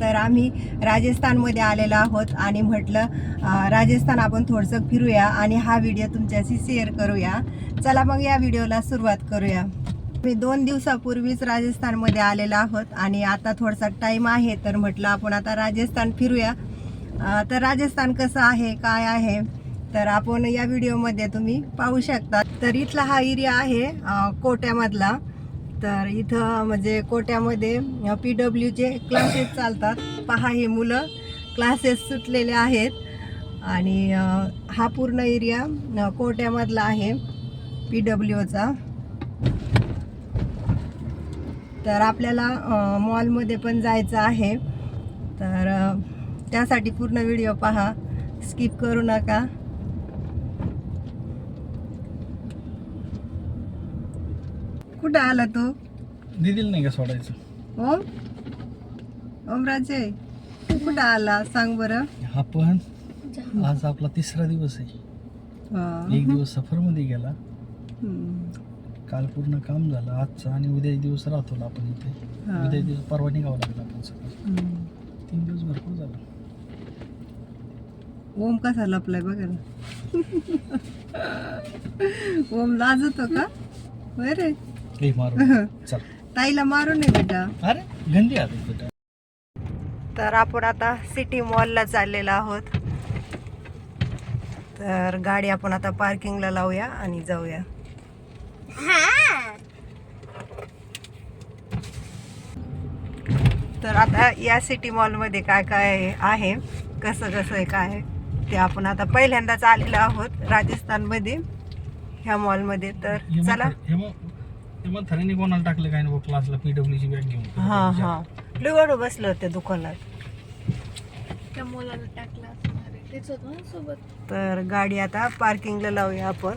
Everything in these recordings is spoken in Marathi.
तर आम्ही राजस्थानमध्ये आलेलो आहोत आणि म्हटलं राजस्थान आपण थोडंसं फिरूया आणि हा व्हिडिओ तुमच्याशी शेअर करूया. चला मग या व्हिडिओला सुरुवात करूया. मी दोन दिवसापूर्वीच राजस्थानमध्ये आलेलो आहोत आणि आता थोडासा टाईम आहे तर म्हटलं आपण आता राजस्थान फिरूया. तर राजस्थान कसं आहे काय आहे तर आपण या व्हिडिओमध्ये तुम्ही पाहू शकता. तर इथला हा एरिया आहे कोट्यामधला. तर इथं म्हणजे कोट्यामध्ये पी डब्ल्यूचे क्लासेस चालतात. पहा हे मुलं क्लासेस सुटलेले आहेत. आणि हा पूर्ण एरिया कोट्यामधला आहे पी डब्ल्यूचा तर आपल्याला मॉलमध्ये पण जायचं आहे. तर त्यासाठी पूर्ण व्हिडिओ पहा. स्किप करू नका. कुठं आला तो? दिदीला नाही का सोडायचं? ओम? ओमराजे तू कुठं आला? सांग बरं. हा पण आज आपला तिसरा दिवस आहे. हा. एक दिवस सफरमध्ये गेला. हम्म. काल पूर्ण काम झालं. आजचा आणि उद्या एक दिवस राहतो आपण इथे. हा. उद्या एक दिवस परवा निघावं लागेल आपण सकाळी. हम्म. तीन दिवस भरपूर झालं. ओम कसा लपलाय बघा ना. ओम लाजतो का? होय रे. हे. मारू चल. ताईला मारू नये बेटा. अरे गंदी आली बेटा. तर आपण आता सिटी मॉलला चाललेलो आहोत. तर गाडी आपण आता पार्किंगला लावूया आणि जाऊया. तर आता या सिटी मॉलमध्ये काय काय आहे कसं कसं आहे काय आहे ते आपण आता पहिल्यांदाच आलेलो आहोत राजस्थानमध्ये ह्या मॉलमध्ये तर चला. थराने कोणाला टाकलं काय? नाही क्लासला पीडब्ल्यूची बॅग घेऊन. हां हां. लिवड बसलं होते दुकानात. त्या मुलाला टाकला असणार आहे तेच होतं ना सोबत. तर गाडी आता पार्किंगला लावूया आपण.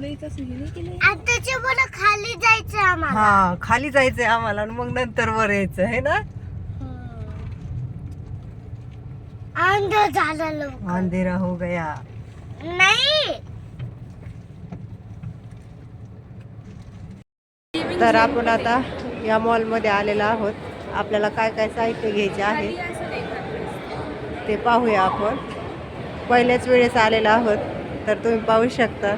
लईच असं हे नाही? केलंय आताच्या मला खाली जायचं आम्हाला. हा खाली जायचंय आम्हाला आणि मग नंतर वर यायचं आहे ना? अंध झालं लोक अंधेरा हो गया. नाही. तर आपण आता या मॉलमध्ये आलेलो आहोत. आपल्याला काय काय साहित्य घ्यायचे आहे ते पाहूया आपण. पहिल्याच वेळेस आलेलो आहोत तर तुम्ही पाहू शकता.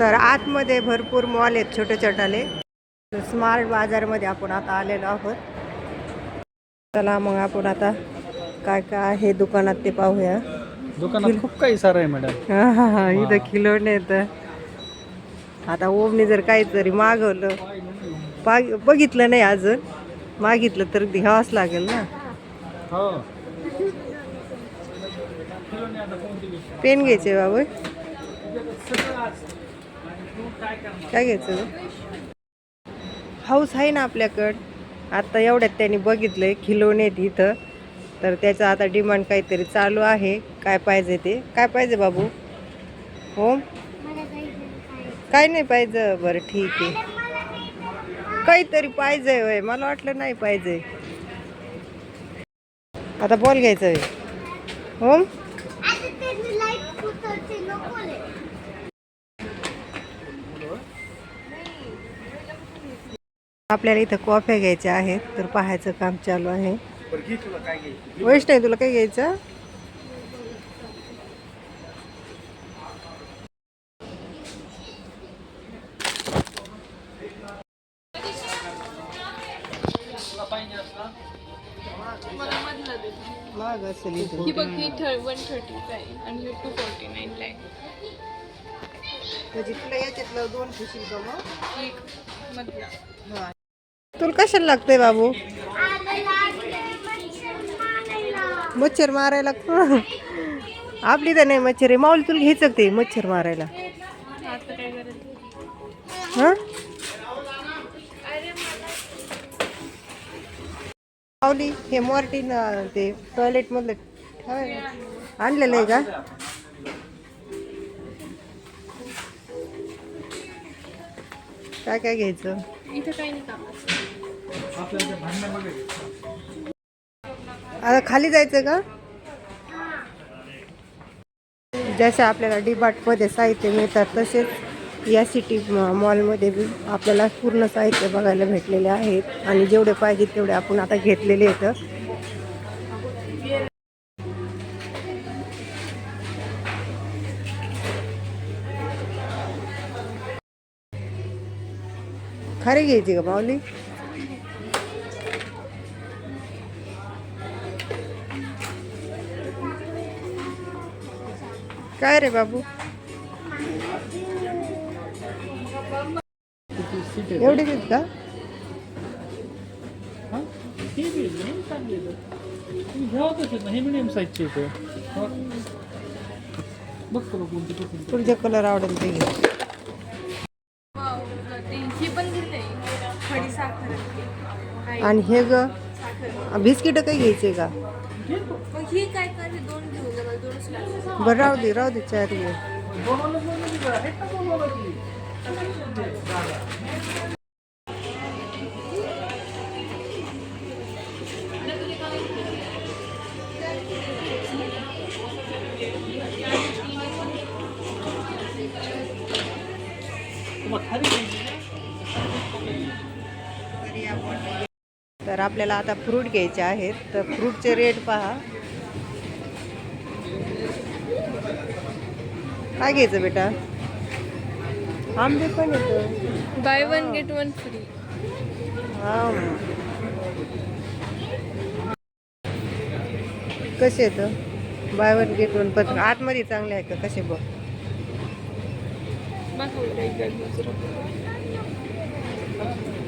तर आतमध्ये भरपूर मॉल आहेत छोटे छोटाले स्मार्ट बाजारमध्ये आपण आता आलेलो आहोत. चला मग आपण आता काय काय आहे दुकानात ते पाहूया. दुकानात खूप काही सारं आहे मॅडम हा हा हा इथं खिलोणे आता ओमने जर काहीतरी मागवलं. पाग बघितलं नाही अजून. मागितलं तर घ्यावंच लागेल ना. हो. पेन घ्यायचे बाबा. काय घ्यायचं? हाऊस आहे ना आपल्याकडं. आता एवढ्यात त्यांनी बघितलंय खिलोण्यात इथं. तर त्याचं आता डिमांड काहीतरी चालू आहे. काय पाहिजे ते? काय पाहिजे बाबू? हो? काय नाही पाहिजे. बरं ठीक आहे. काहीतरी पाहिजे होय. मला वाटलं नाही पाहिजे. आता बॉल घ्यायचं आहे. हो? आपल्याला इथं कॉफ्या घ्यायच्या आहेत तर पाहायचं काम चालू आहे. वैष्णव तुला काय घ्यायचं? मला मधलं दे महाग असेल इथं. ही बघ ही वन थर्टीच आहे आणि ही टू फोर्टी नाईनला आहे म्हणजे तुला याच्यातलं दोन खुशी का मग एक मधला. हा. तुला कशाला लागतंय बाबू? मच्छर मारायला आपली तर नाही मच्छर आहे. माऊली तुला घ्यायचं ते मच्छर मारायला? हां? माऊली हे मॉर्टिन ते टॉयलेट मधलं आणलेलं आहे का? काय काय घ्यायचं? इथं काही नाही आता खाली जायचं का? जसे आपल्याला डिबाटमध्ये साहित्य मिळतात तसेच या सिटी मॉलमध्ये बी आपल्याला पूर्ण साहित्य बघायला भेटलेले आहेत. आणि जेवढे पाहिजे तेवढे आपण आता घेतलेले आहेत. खरे घ्यायची का माऊली? काय रे बाबू? एवढी घेत का? हा? हे बी एकदम चांगले आहेत. तुम्ही घ्यावं तसेच ना हे मिडियम साईजचे येते बघ तुला कोणती पसंत तुझे कलर आवडेल ते घे. आणि हे. ग बिस्किट काही घ्यायचे का? मग ही काय हे दोन दोनच लागतात बरं राहू दे राहू दे चार घे? तुम्हाला खाली तर आपल्याला आता फ्रूट घ्यायचे आहेत. तर फ्रूटचे रेट पहा. काय घ्यायचं बेटा? आंबे पण येतं. Buy one get one free हा. कसे येतं? बाय वन गेट वन पण आतमध्ये चांगले आहे का? कसे बघ. आणि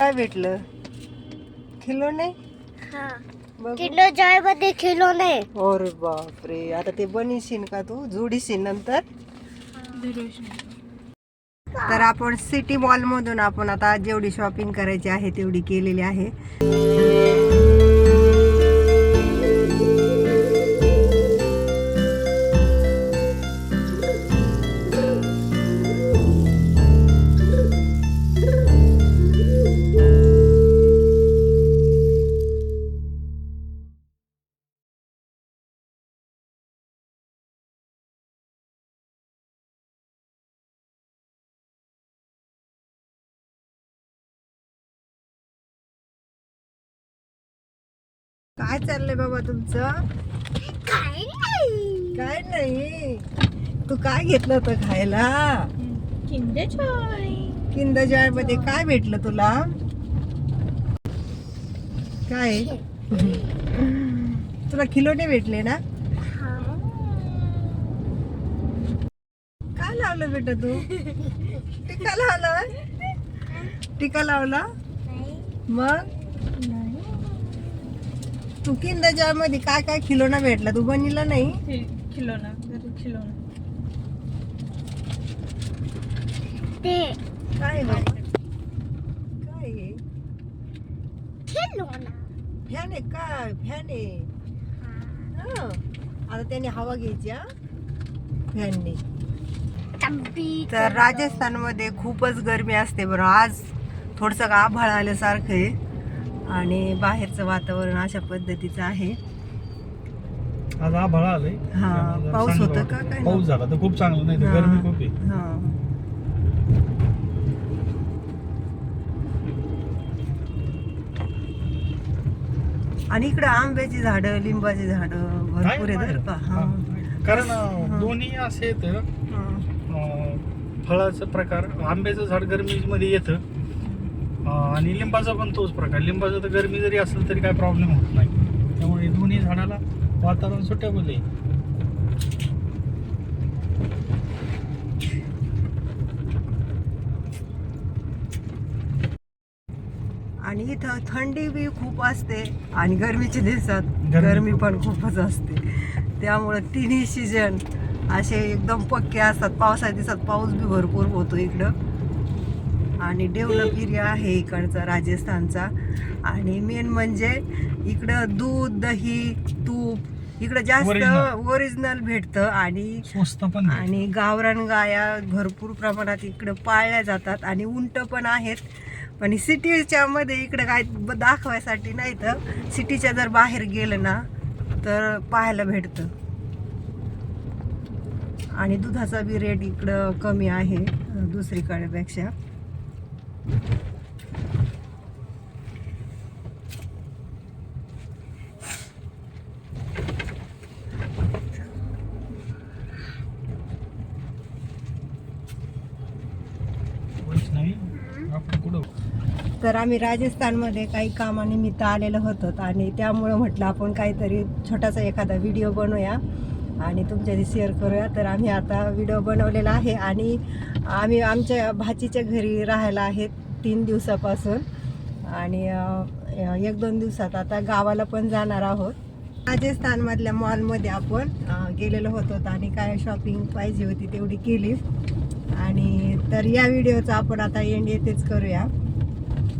काय? भेटलं खिलो नाही किलो जॉयमध्ये किलो नाही. अरे बापरे. आता ते बनवशील का तू? जोडीशील नंतर? तर आपण सिटी मॉल मधून आपण आता जेवढी शॉपिंग करायची आहे तेवढी केलेली आहे. काय चाललंय बाबा तुमचं? काय नाही. काय नाही. तू काय घेतलं होतं खायला? किंडर जॉय किंद जॉयमध्ये काय भेटलं तुला? काय? तुला खिलोने भेटले ना? काय लावलं बेटा तू? टिका लावला टिका लावला? मग? तू किंद जॉयमध्ये काय काय खिलोना भेटला तू बनला नाही खिलोना खिलोना. ते काय आहे बाबा काय आहे? किलो ना फॅन आहे काय फॅन आहे. हा. आता त्यांनी हवा घ्यायची हा. फॅननी. तब्बी तर राजस्थानमध्ये खूपच गरमी असते बरं. आज थोडंसं का आभाळ आल्यासारखं आहे. आणि बाहेरचं वातावरण अशा पद्धतीचं आहे आज आभाळ आलंय हा, त्यामुळे जरा पाऊस चांगलं होतं का वाटतं. काय? पाऊस झाला तर खूप चांगलं नाही तर हा. गरमी खूप आहे हा आणि इकडं आंब्याची झाडं लिंबाची झाडं भरपूर आहेत बरं का हा. हा. कारण अं, दोन्ही असे येत हा. फळाचं प्रकार आंब्याचं झाड गरमीमध्ये येतं आणि लिंबाचा पण तोच प्रकार. लिंबाचं तर गरमी जरी असेल तरी काय प्रॉब्लेम होत नाही. त्यामुळे दोन्ही झाडाला वातावरण सुटेबल आहे. आणि इथं थंडी बी खूप असते आणि गरमीच्या दिवसात गरमी. पण खूपच असते. त्यामुळं तिन्ही सीजन असे एकदम पक्के असतात. पावसाच्या दिवसात पाऊस बी भरपूर होतो इकडं. आणि डेव्हलप एरिया आहे इकडचा राजस्थानचा. आणि मेन म्हणजे इकडं दूध दही तूप इकडं जास्त. ओरिजिनल भेटतं. आणि. आणि गावरान गाया भरपूर प्रमाणात इकडं पाळल्या जातात. आणि उंट पण आहेत. पण सिटीच्या मध्ये इकडं काय दाखवायसाठी नाही तर सिटीच्या जर बाहेर गेलं ना तर पाहायला भेटतं. आणि दुधाचा बी रेट इकडं कमी आहे दुसरीकडेपेक्षा. आपण कुठं तर आम्ही राजस्थानमध्ये काही कामानिमित्त आलेलं होतं आणि त्यामुळं म्हटलं आपण काहीतरी छोटासा एखादा व्हिडिओ बनवूया. आणि तुमच्याशी शेअर करूया. तर आम्ही आता व्हिडिओ बनवलेला आहे आणि आम्ही आमच्या भाचीच्या घरी राहायला आहेत तीन दिवसापासून. आणि एक दोन दिवसात आता गावाला पण जाणार आहोत. राजस्थानमधल्या मॉलमध्ये आपण गेलेलो होतो आणि काय शॉपिंग पाहिजे होती तेवढी केली आणि तर या व्हिडिओचा आपण आता एंड येथेच करूया.